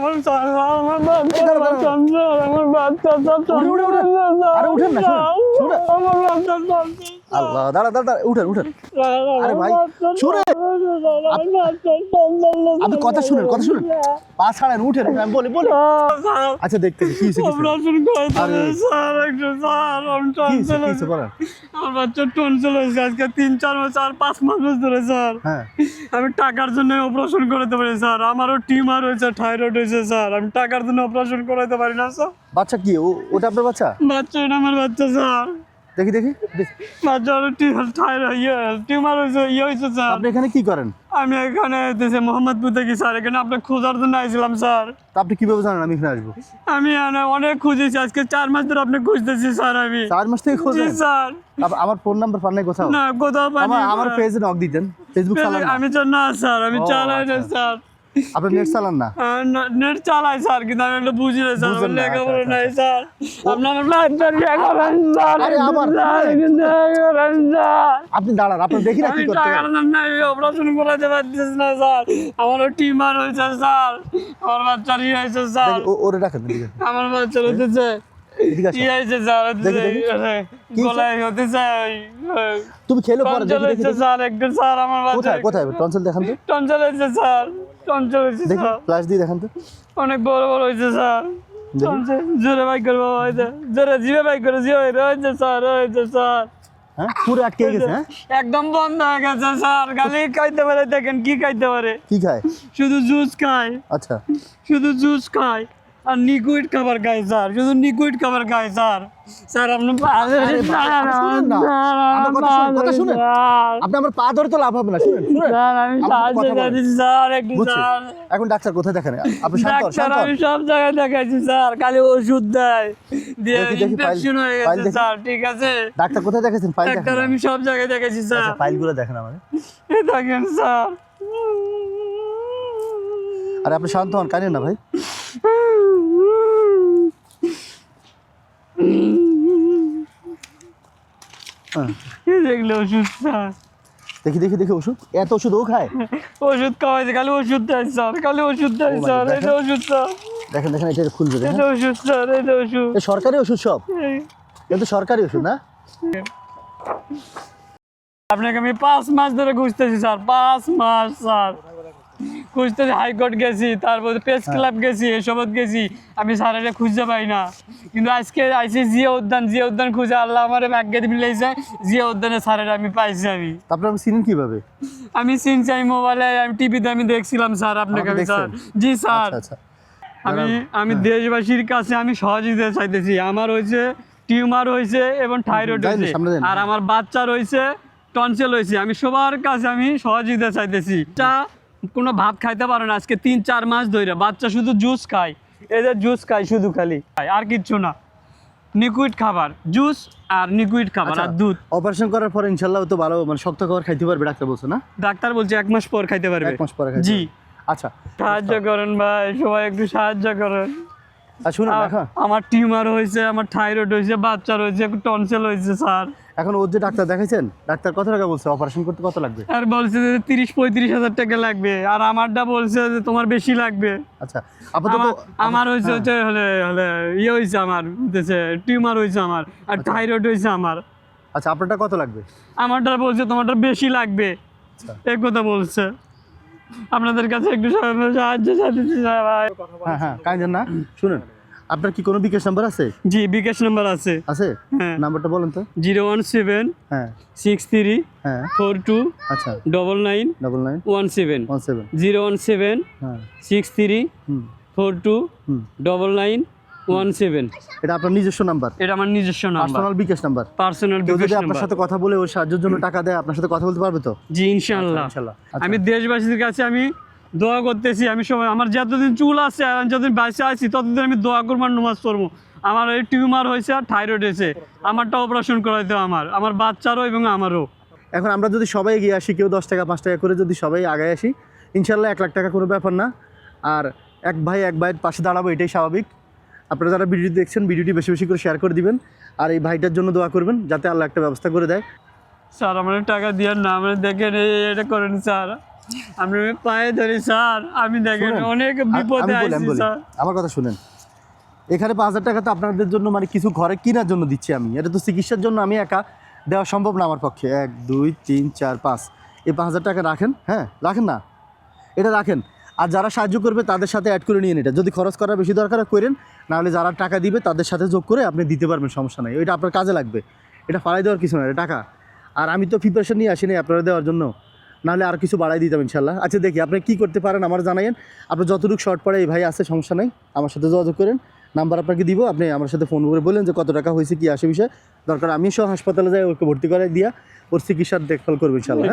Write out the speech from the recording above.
আমার আমার বাচ্চা। আমার বাচ্চা। আমার বাচ্চা আল্লাহ দাঁড়া দাঁড়া উঠেন উঠেন। আরে ভাই, শুনে। আপনি কথা শুনেন কথা শুনেন। পা ছাড়েন উঠেন আমি বলি বলি। আচ্ছা দেখতে কি হয়েছে আমার বাচ্চা টনসিল হয়েছে আজকে তিন চার মাস আর পাঁচ মাস ধরে স্যার। হ্যাঁ। আমি টাকার জন্য অপারেশন করাতে পারি স্যার। আমারও টিমার হয়েছে থাইরয়েড হয়েছে স্যার। আমি টাকার জন্য অপারেশন করাতে পারি না স্যার। বাচ্চা কি? ওটা আপনার বাচ্চা? বাচ্চা এটা আমার বাচ্চা স্যার। দেখি দেখি। ইয়ে হয়েছে ইয়ে হয়েছে স্যার। আপনি এখানে কি করেন? আমি এখানে দেশে মোহাম্মদপুর থেকে স্যার। এখানে আপনার খোঁজার জন্য আইছিলাম স্যার। আপনি কীভাবে জানেন আমি এখানে আসব? আমি অনেক খুঁজেছি আজকে চার মাস ধরে আপনি খুঁজতেছি স্যার আমি। চার মাস থেকে স্যার। আমার ফোন নাম্বার পান নাই কোথাও? না কোথাও পানি আমার আমার পেজে নক দিতেন ফেসবুক আমি স্যার আমি চালাই না আচ্ছা। স্যার। আপনি নেট চালান না? নেট চালাই স্যার কিন্তু আমি বুঝি না স্যার আমার না, লেখাপড়া আচ্ছা, নাই স্যার। আপনার ইয়ে করেন স্যার। আরে আমার, করেন স্যার। আপনি দাঁড়ান আপনি দেখি না কি আমি করতে টাকার জন্য অপারেশন করাতে পারতেছি না স্যার। আমারও টিমার হয়েছে স্যার। আমার ইয়ে হয়েছে স্যার। ওরে রাখেন। আমার বাচ্চার হতেছে তুমি খেলো পরে দেখি স্যার একটু স্যার আমার বাচ্চা কোথায় কোথায়? টনসিল দেখান তো। টনসিল হয়েছে স্যার। টনসিল হয়েছে দেখি ফ্ল্যাশ দিয়ে দেখান তো। অনেক বড় বড় হয়েছে স্যার। টনসিল জোরে বাইক করব হয়েছে জোরে জিভে বাইক করে জিভে রয়েছে স্যার রয়েছে স্যার। হ্যাঁ পুরো আটকে গেছে হ্যাঁ? একদম বন্ধ হয়ে গেছে স্যার। গালি খাইতে পারে দেখেন কি খাইতে পারে। কি খায়? শুধু জুস খায়। আচ্ছা। শুধু জুস খায়। আর লিকুইড খাবার খায় স্যার শুধু লিকুইড খাবার খায় স্যার। স্যার আপনি কথা শুনেন। আপনি আমার পা ধরে তো লাভ হবে না শুনেন শুনেন। স্যার আমি সাহায্য চাইছি স্যার একটু স্যার। এখন ডাক্তার কোথায় দেখেন? আপনি শান্ত আমি সব জায়গায় দেখাইছি স্যার খালি ওষুধ দেয়। দিয়ে ইনফেকশন হয়ে গেছে স্যার ঠিক আছে? ডাক্তার কোথায় দেখেছেন? ফাইল ডাক্তার আমি সব জায়গায় দেখাইছি স্যার। আচ্ছা ফাইলগুলো দেখেন আমাদের দেখেন স্যার। আরে আপনি শান্ত হন কানেন না ভাই হ্যাঁ, এই দেখলে ওষুধ স্যার। দেখি দেখি দেখি ওষুধ। এত ওষুধ ও খায়? ওষুধ খাওয়াইছে খালি ওষুধ দেয় স্যার খালি ওষুধ দেয় স্যার যে ওষুধ স্যার। দেখেন দেখেন এটা খুলবে যে ওষুধ স্যার যে ওষুধ। সরকারি ওষুধ সব? এটা তো সরকারি ওষুধ না? আপনাকে আমি পাঁচ মাস ধরে খুঁজতেছি স্যার পাঁচ মাস স্যার। খুঁজতেছি হাইকোর্ট গেছি তারপর প্রেস ক্লাব গেছি এসবত গেছি আমি স্যারেরা খুঁজতে পাই না। কিন্তু আজকে আইসি জিয়া উদ্যান জিয়া উদ্যান খুঁজে আল্লাহ আমার ভাগ্যে মিলাইছে জিয়া উদ্যানে স্যারেরা আমি পাইছি আমি। তারপরে চিনেন কীভাবে? আমি চিনছি আমি মোবাইলে আমি টিভিতে আমি দেখছিলাম স্যার আপনাকে আমি স্যার। জি স্যার। আচ্ছা আচ্ছা। আমি আমি দেশবাসীর কাছে আমি সহযোগিতা চাইতেছি। আমার হয়েছে টিউমার হয়েছে এবং থাইরয়েড হয়েছে। আর আমার বাচ্চা রয়েছে টনসিল হয়েছে। আমি সবার কাছে আমি সহযোগিতা চাইতেছি। তা কোনো ভাত খাইতে পারে না। আজকে তিন চার মাস ধরে বাচ্চা শুধু জুস খায়। এদের জুস খায় শুধু খালি। আর কিচ্ছু না। লিকুইড খাবার জুস আর লিকুইড খাবার আচ্ছা। আর দুধ। অপারেশন করার পর ইনশাল্লাহ তো ভালো মানে শক্ত খাবার খাইতে পারবে ডাক্তার বলছে না? ডাক্তার বলছে এক মাস পর খাইতে পারবে। এক মাস পর জি। আচ্ছা। সাহায্য করেন ভাই সবাই একটু সাহায্য করেন। শুনুন আমার টিউমার হয়েছে আমার থাইরয়েড হয়েছে বাচ্চা রয়েছে টনসিল হয়েছে স্যার। এখন ওর যে ডাক্তার দেখাইছেন ডাক্তার কত টাকা বলছে? অপারেশন করতে কত লাগবে? আর বলছে যে তিরিশ পঁয়ত্রিশ হাজার টাকা লাগবে আর আমারটা বলছে যে তোমার বেশি লাগবে। আচ্ছা আপাতত আমার হয়েছে হ্যাঁ। হচ্ছে হলে হলে ইয়ে হয়েছে আমার টিউমার হয়েছে আমার আর থাইরয়েড হয়েছে আমার। আচ্ছা আপনারটা কত লাগবে? আমারটা বলছে তোমারটা বেশি লাগবে আচ্ছা। এই কথা বলছে। আপনাদের কাছে একটু সাহায্য চাইতেছি ভাই। হ্যাঁ হ্যাঁ কাইন্দেন না? শুনুন আপনার কি কোনো বিকাশ নাম্বার আছে? জি বিকাশ নাম্বার আছে। আছে? হ্যাঁ। নাম্বারটা বলেন তো। জিরো ওয়ান সেভেন হ্যাঁ। সিক্স থ্রি হ্যাঁ। ফোর টু আচ্ছা। Double nine double nine one seven one seven. Zero one seven হ্যাঁ। Six three four two double nine one seven. এটা আপনার নিজস্ব নাম্বার। এটা আমার নিজস্ব নাম্বার। পার্সোনাল বিকাশ নাম্বার। পার্সোনাল বিকাশ যদি আপনার সাথে কথা বলে ওর সাহায্যের জন্য টাকা দেয় আপনার সাথে কথা বলতে পারবে তো? জি ইনশাআল্লাহ। ইনশাল্লাহ আচ্ছা। আমি দেশবাসীর কাছে আমি দোয়া করতেছি আমি সবাই আমার যতদিন চুল আছে আর যতদিন বাইসে আছি ততদিন আমি দোয়া করব আর নমাজ পড়ব। আমার ওই টিউমার হয়েছে আর থাইরয়েড হয়েছে। আমারটা অপারেশন করাইতে আমার আমার বাচ্চারও এবং আমারও। এখন আমরা যদি সবাই এগিয়ে আসি কেউ দশ টাকা পাঁচ টাকা করে যদি সবাই আগায় আসি ইনশাল্লাহ এক লাখ টাকা কোনো ব্যাপার না। আর এক ভাই এক ভাইয়ের পাশে দাঁড়াবো এটাই স্বাভাবিক। আপনারা যারা ভিডিওটি দেখছেন ভিডিওটি বেশি বেশি করে শেয়ার করে দিবেন আর এই ভাইটার জন্য দোয়া করবেন যাতে আল্লাহ একটা ব্যবস্থা করে দেয়। স্যার আমার টাকা দিয়ে না আমার দেখেন এটা করেন স্যার। আমি পায়ে ধরি স্যার। আমি দেখেন অনেক বিপদে আছি স্যার। আমার কথা শুনেন। এখানে পাঁচ হাজার টাকা তো আপনাদের জন্য মানে কিছু ঘরে কেনার জন্য দিচ্ছি আমি। এটা তো চিকিৎসার জন্য আমি একা দেওয়া সম্ভব না আমার পক্ষে। এক দুই তিন চার পাঁচ। এই পাঁচ হাজার টাকা রাখেন হ্যাঁ? রাখেন না। এটা রাখেন। আর যারা সাহায্য করবে তাদের সাথে অ্যাড করে নিন এটা। যদি খরচ করার বেশি দরকার করেন। নাহলে যারা টাকা দিবে তাদের সাথে যোগ করে আপনি দিতে পারবেন সমস্যা নাই। ওইটা আপনার কাজে লাগবে। এটা ফালাই দেওয়ার কিছু না এটা টাকা। আর আমি তো প্রিপারেশন নিয়ে আসিনি আপনারা দেওয়ার জন্য। নাহলে আর কিছু বাড়াই দিতাম ইনশাল্লাহ আচ্ছা দেখি আপনি কী করতে পারেন আমার জানাইন আপনার যতটুকু শর্ট পড়ে এই ভাই আছে সমস্যা নেই। আমার সাথে যোগাযোগ করেন। নাম্বার আপনাকে দিব। আপনি আমার সাথে ফোন করে বলেন যে কত টাকা হয়েছে কি আসে বিষয়। দরকার আমি সহ হাসপাতালে যাই ওকে ভর্তি করে দিয়া। ওর চিকিৎসার দেখভাল করব ইনশাল্লাহ